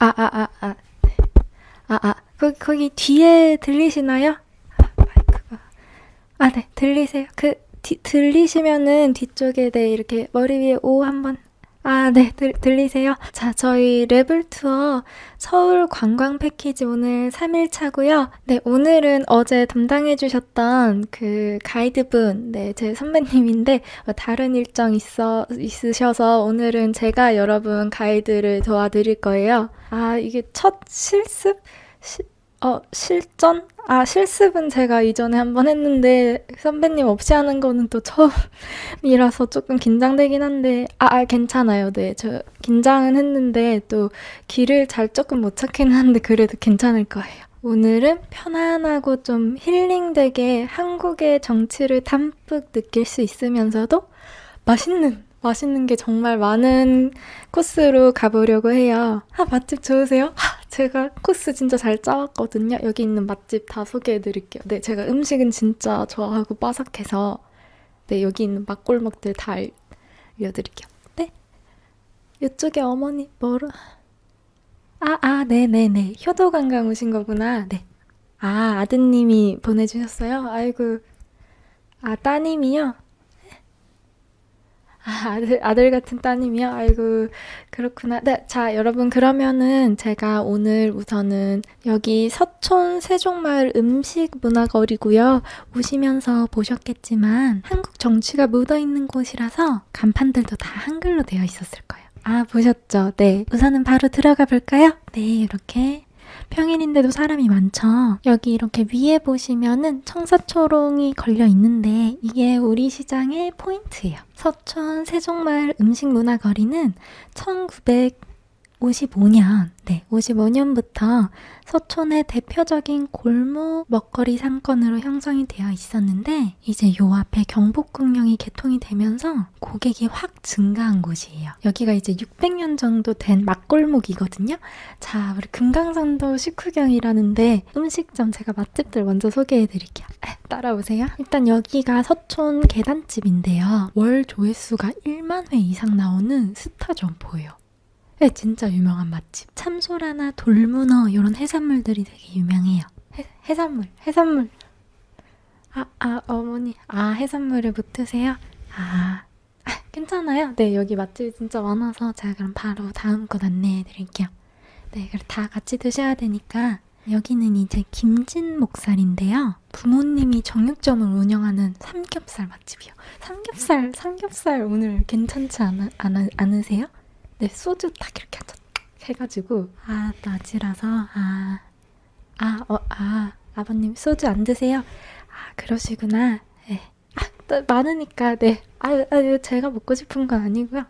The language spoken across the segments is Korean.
아, 아, 아, 아. 네. 아, 아. 거기, 거기 뒤에 들리시나요? 아, 마이크가. 아, 네. 들리세요? 그, 뒤, 들리시면은 뒤쪽에 네, 이렇게 머리 위에 오 한번. 아, 네. 들, 들리세요? 자, 저희 레벨 투어 서울 관광 패키지 오늘 3일 차고요. 네, 오늘은 어제 담당해 주셨던 그 가이드분, 네, 제 선배님인데 어, 다른 일정 있어 있으셔서 오늘은 제가 여러분 가이드를 도와드릴 거예요. 아, 이게 첫 실습? 시, 어, 실전? 아, 실습은 제가 이전에 한번 했는데 선배님 없이 하는 거는 또 처음이라서 조금 긴장되긴 한데 아, 아 괜찮아요. 네. 저 긴장은 했는데 또 길을 잘 조금 못 찾긴 하는데 그래도 괜찮을 거예요. 오늘은 편안하고 좀 힐링되게 한국의 정치를 담뿍 느낄 수 있으면서도 맛있는 맛있는 게 정말 많은 코스로 가보려고 해요. 아, 맛집 좋으세요? 아, 제가 코스 진짜 잘 짜왔거든요. 여기 있는 맛집 다 소개해 드릴게요. 네, 제가 음식은 진짜 좋아하고 빠삭해서 네, 여기 있는 맛골목들 다 알- 알려드릴게요. 네. 이쪽에 어머니 뭐라 아, 아, 네네네. 효도 관광 오신 거구나. 네. 아, 아드님이 보내주셨어요? 아이고. 아, 따님이요? 아, 아들, 아들 같은 따님이요? 아이고, 그렇구나. 네, 자, 여러분, 그러면은 제가 오늘 우선은 여기 서촌 세종마을 음식 문화거리고요. 오시면서 보셨겠지만 한국 정치가 묻어있는 곳이라서 간판들도 다 한글로 되어 있었을 거예요. 아, 보셨죠? 네. 우선은 바로 들어가 볼까요? 네, 이렇게. 평일인데도 사람이 많죠. 여기 이렇게 위에 보시면은 청사초롱이 걸려 있는데 이게 우리 시장의 포인트예요. 서촌 세종마을 음식문화거리는 1955년, 네, 55년부터 서촌의 대표적인 골목 먹거리 상권으로 형성이 되어 있었는데 이제 요 앞에 경복궁령이 개통이 되면서 고객이 확 증가한 곳이에요. 여기가 이제 600년 정도 된 맛골목이거든요. 자, 우리 금강산도 식후경이라는데 음식점 제가 맛집들 먼저 소개해 드릴게요. 에, 따라오세요. 일단 여기가 서촌 계단집인데요. 월 조회수가 1만 회 이상 나오는 스타 점포예요. 네, 진짜 유명한 맛집. 참소라나 돌문어 이런 해산물들이 되게 유명해요. 해, 해산물, 해산물. 아, 아, 어머니. 아, 해산물을 못 드세요? 아, 아, 괜찮아요. 네, 여기 맛집이 진짜 많아서 제가 그럼 바로 다음 곳 안내해 드릴게요. 네, 그럼 다 같이 드셔야 되니까 여기는 이제 김진 목살인데요. 부모님이 정육점을 운영하는 삼겹살 맛집이요. 삼겹살, 삼겹살 오늘 괜찮지 않, 않, 않으세요? 네, 소주 딱 이렇게 한잔 해가지고 아 낮이라서 아, 아, 어, 아, 아버님 소주 안 드세요? 아, 그러시구나. 네. 아, 또 많으니까 네. 아, 아, 제가 먹고 싶은 건 아니고요.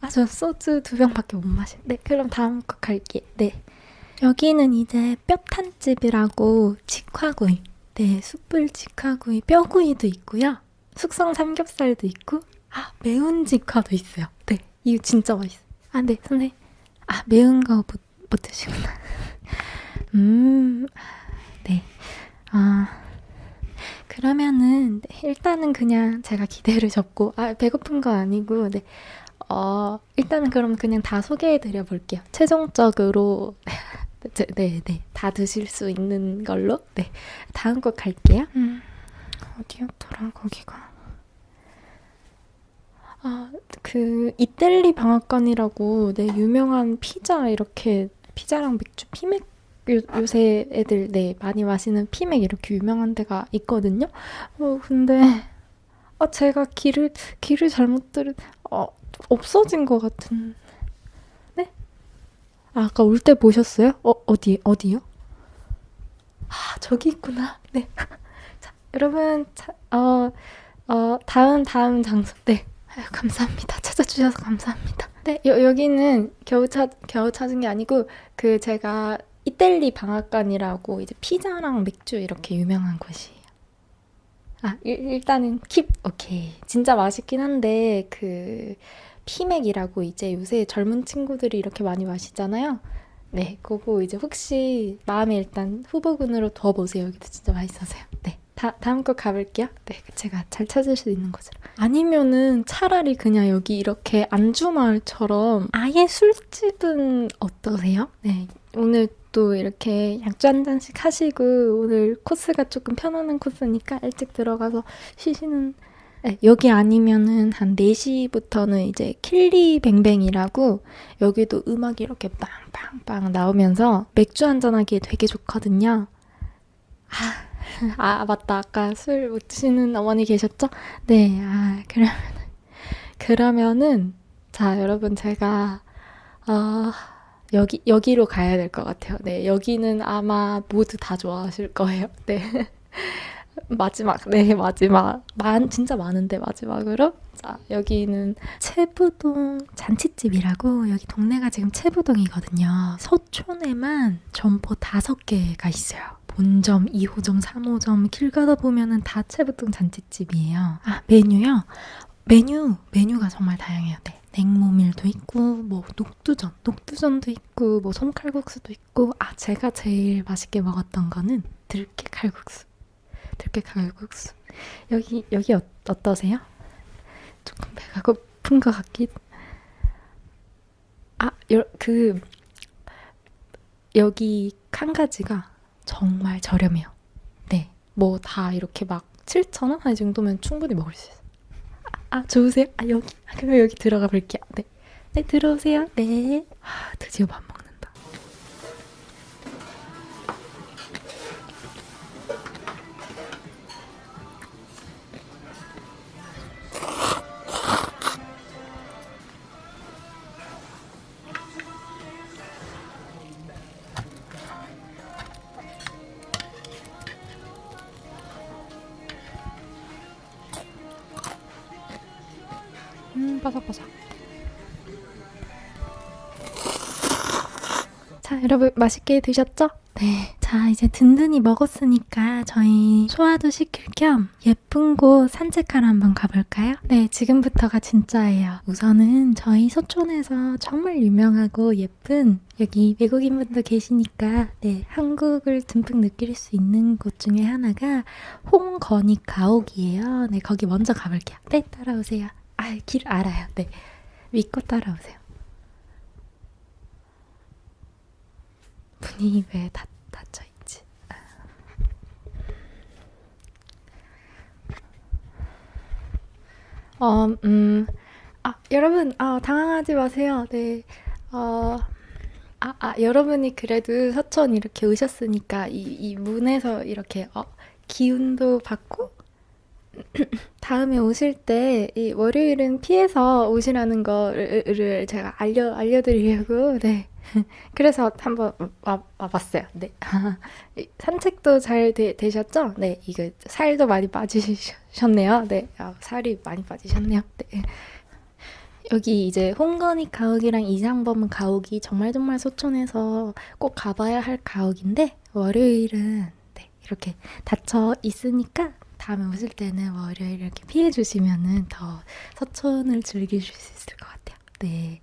아, 저 소주 두 병밖에 못 마셔. 네, 그럼 다음 거 갈게. 네. 여기는 이제 뼈탄집이라고 직화구이. 네, 숯불 직화구이, 뼈구이도 있고요. 숙성 삼겹살도 있고, 아, 매운 직화도 있어요. 네, 이거 진짜 맛있어요. 아, 네, 선생님. 아, 매운 거 못, 못 드시구나. 음, 네. 아, 그러면은, 네, 일단은 그냥 제가 기대를 접고, 아, 배고픈 거 아니고, 네. 어, 일단은 그럼 그냥 다 소개해 드려 볼게요. 최종적으로, 네, 네, 네. 다 드실 수 있는 걸로. 네. 다음 곡 갈게요. 음, 어디였더라, 거기가. 아, 그 이텔리 방앗간이라고 네, 유명한 피자 이렇게 피자랑 맥주 피맥 요, 요새 애들 네, 많이 마시는 피맥 이렇게 유명한 데가 있거든요. 어, 근데 아, 제가 길을 길을 잘못 들은 어, 없어진 것 같은. 네? 아, 아까 올 때 보셨어요? 어, 어디 어디요? 아, 저기 있구나. 네. 자, 여러분, 자, 어, 어, 다음 다음 장소. 네. 아유, 감사합니다. 찾아주셔서 감사합니다. 네, 여, 여기는 겨우 찾, 겨우 찾은 게 아니고, 그 제가 이텔리 방앗간이라고 이제 피자랑 맥주 이렇게 유명한 곳이에요. 아, 일, 일단은 킵, 오케이. 진짜 맛있긴 한데, 그, 피맥이라고 이제 요새 젊은 친구들이 이렇게 많이 마시잖아요. 네, 그거 이제 혹시 마음에 일단 후보군으로 둬보세요. 여기도 진짜 맛있어서요. 네, 다, 다음 거 가볼게요. 네, 제가 잘 찾을 수 있는 곳으로. 아니면은 차라리 그냥 여기 이렇게 안주마을처럼 아예 술집은 어떠세요? 네, 오늘 또 이렇게 약주 한 잔씩 하시고 오늘 코스가 조금 편안한 코스니까 일찍 들어가서 쉬시는 네, 여기 아니면은 한 4시부터는 이제 킬리뱅뱅이라고 여기도 음악이 이렇게 빵빵빵 나오면서 맥주 한잔 하기에 되게 좋거든요. 아, 아 맞다. 아까 술 못 드시는 어머니 계셨죠? 네. 아, 그러면은 그러면은 자, 여러분 제가 어 여기 여기로 가야 될 것 같아요. 네. 여기는 아마 모두 다 좋아하실 거예요. 네. 마지막, 네, 마지막. 많, 진짜 많은데, 마지막으로. 자, 여기는 채부동 잔치집이라고, 여기 동네가 지금 채부동이거든요. 서촌에만 점포 다섯 개가 있어요. 본점, 2호점, 3호점, 길 가다 보면은 다 채부동 잔치집이에요. 아, 메뉴요? 메뉴, 메뉴가 정말 다양해요. 네. 냉모밀도 있고, 뭐, 녹두전, 녹두전도 있고, 뭐, 솜칼국수도 있고, 아, 제가 제일 맛있게 먹었던 거는 들깨 칼국수. 들깨 칼국수. 여기 여기 어, 어떠세요? 조금 배가 고픈 것 같긴. 아, 여, 그 여기 한 가지가 정말 저렴해요. 네, 뭐 다 이렇게 막 7천 원? 이 정도면 충분히 먹을 수 있어요. 아, 아, 좋으세요? 아 여기 아, 그럼 여기 들어가 볼게요. 네, 네 들어오세요. 네. 아, 드디어 밥 먹 바삭바삭. 자, 여러분 맛있게 드셨죠? 네. 자, 이제 든든히 먹었으니까 저희 소화도 시킬 겸 예쁜 곳 산책하러 한번 가볼까요? 네, 지금부터가 진짜예요. 우선은 저희 서촌에서 정말 유명하고 예쁜 여기 외국인분도 계시니까 네, 한국을 듬뿍 느낄 수 있는 곳 중에 하나가 홍건익 가옥이에요. 네, 거기 먼저 가볼게요. 네, 따라오세요. 아, 길 알아요. 네. 믿고 따라오세요. 문이 왜 닫, 닫혀 있지? 어, 음, 아, 여러분, 아, 당황하지 마세요. 네. 어, 아, 아, 여러분이 그래도 서천 이렇게 오셨으니까 이, 이 문에서 이렇게 어, 기운도 받고 다음에 오실 때 이 월요일은 피해서 오시라는 거를 제가 알려 알려드리려고 네 그래서 한번 와, 와봤어요. 네 이 산책도 잘 되, 되셨죠? 네 이거 살도 많이 빠지셨네요. 네 아, 살이 많이 빠지셨네요. 네 여기 이제 홍건익 가옥이랑 이상범 가옥이 정말 정말 소촌에서 꼭 가봐야 할 가옥인데 월요일은 네 이렇게 닫혀 있으니까 다음에 오실 때는 월요일 이렇게 피해 주시면은 더 서촌을 즐기실 수 있을 것 같아요. 네.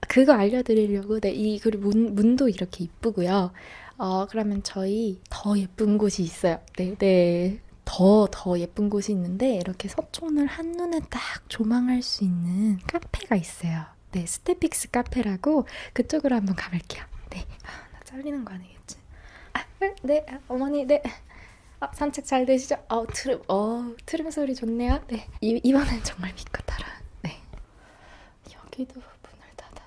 그거 알려드리려고, 네, 이, 그리고 문, 문도 이렇게 이쁘고요. 어, 그러면 저희 더 예쁜 곳이 있어요. 네, 네. 더, 더 예쁜 곳이 있는데, 이렇게 서촌을 한눈에 딱 조망할 수 있는 카페가 있어요. 네, 스테픽스 카페라고 그쪽으로 한번 가볼게요. 네. 아, 나 잘리는 거 아니겠지? 아, 네, 아, 어머니, 네. 아, 산책 잘 되시죠? 어, 트름, 어, 트름 소리 좋네요. 네, 이, 이번엔 정말 따라. 네, 여기도 문을 닫아.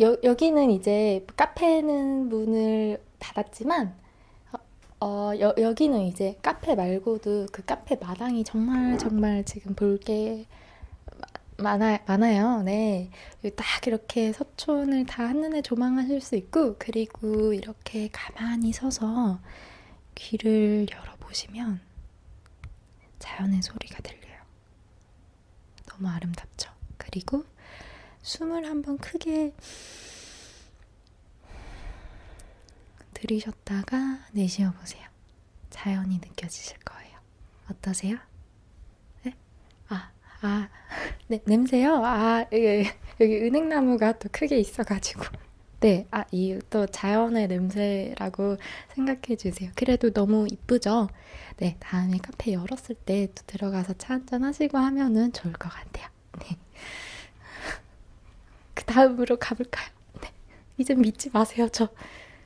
여, 여기는 이제 카페는 문을 닫았지만, 어, 어, 여, 여기는 이제 카페 말고도 그 카페 마당이 정말 정말 지금 볼게 많아, 많아요. 네. 딱 이렇게 서촌을 다 한눈에 조망하실 수 있고, 그리고 이렇게 가만히 서서 귀를 열어보시면 자연의 소리가 들려요. 너무 아름답죠? 그리고 숨을 한번 크게 들이셨다가 내쉬어 보세요. 자연이 느껴지실 거예요. 어떠세요? 네? 아, 아, 네, 냄새요? 아, 여기, 여기 은행나무가 또 크게 있어가지고. 네, 아, 이 또 자연의 냄새라고 생각해 주세요. 그래도 너무 이쁘죠? 네, 다음에 카페 열었을 때 또 들어가서 차 한잔 하시고 하면은 좋을 것 같아요. 네. 그 다음으로 가볼까요? 네. 이제 믿지 마세요, 저.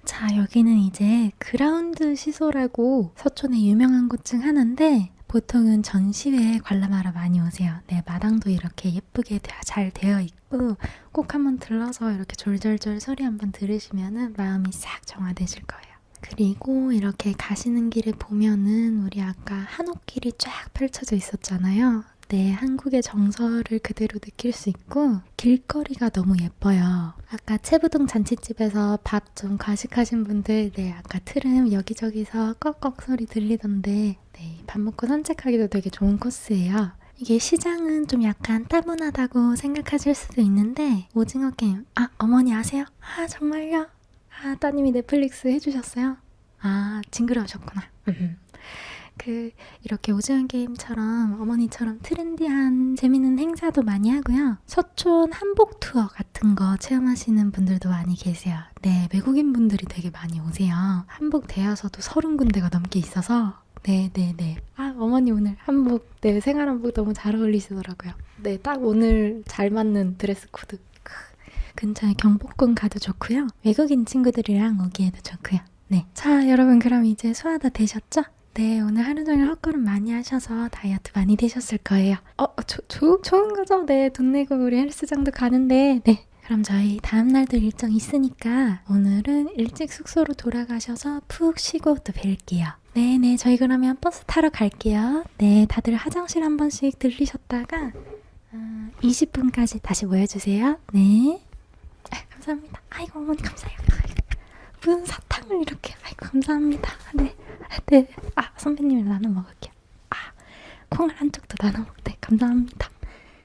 자, 여기는 이제 그라운드 시소라고 서촌에 유명한 곳 중 하나인데 보통은 전시회에 관람하러 많이 오세요. 네, 마당도 이렇게 예쁘게 되- 잘 되어 있고 꼭 한번 들러서 이렇게 졸졸졸 소리 한번 들으시면은 마음이 싹 정화되실 거예요. 그리고 이렇게 가시는 길에 보면은 우리 아까 한옥길이 쫙 펼쳐져 있었잖아요. 네, 한국의 정서를 그대로 느낄 수 있고 길거리가 너무 예뻐요. 아까 채부동 잔치집에서 밥 좀 과식하신 분들, 네, 아까 트름 여기저기서 꺽꺽 소리 들리던데, 네, 밥 먹고 산책하기도 되게 좋은 코스예요. 이게 시장은 좀 약간 따분하다고 생각하실 수도 있는데 오징어 게임 아 어머니 아세요? 아 정말요? 아 따님이 넷플릭스 해주셨어요? 아 징그러우셨구나 음. 그 이렇게 오징어 게임처럼 어머니처럼 트렌디한 재밌는 행사도 많이 하고요. 서촌 한복 투어 같은 거 체험하시는 분들도 많이 계세요. 네, 외국인 분들이 되게 많이 오세요. 한복 대여서도 서른 군데가 넘게 있어서 네, 네, 네. 아, 어머니 오늘 한복, 네, 생활 한복 너무 잘 어울리시더라고요. 네, 딱 오늘 잘 맞는 드레스 코드. 크. 근처에 경복궁 가도 좋고요. 외국인 친구들이랑 오기에도 좋고요. 네. 자, 여러분 그럼 이제 소화 다 되셨죠? 네, 오늘 하루 종일 헛걸음 많이 하셔서 다이어트 많이 되셨을 거예요. 어, 조, 조, 좋은 거죠? 네, 돈 내고 우리 헬스장도 가는데, 네. 그럼 저희 다음날도 일정 있으니까 오늘은 일찍 숙소로 돌아가셔서 푹 쉬고 또 뵐게요. 네네, 저희 그러면 버스 타러 갈게요. 네, 다들 화장실 한 번씩 들리셨다가 어, 20분까지 다시 모여주세요. 네. 아, 감사합니다. 아이고, 어머니 감사해요. 무슨 사탕을 이렇게, 아이고, 감사합니다. 네. 네. 아, 선배님이 나눠 먹을게요. 아, 콩을 한쪽도 나눠 먹, 네, 감사합니다.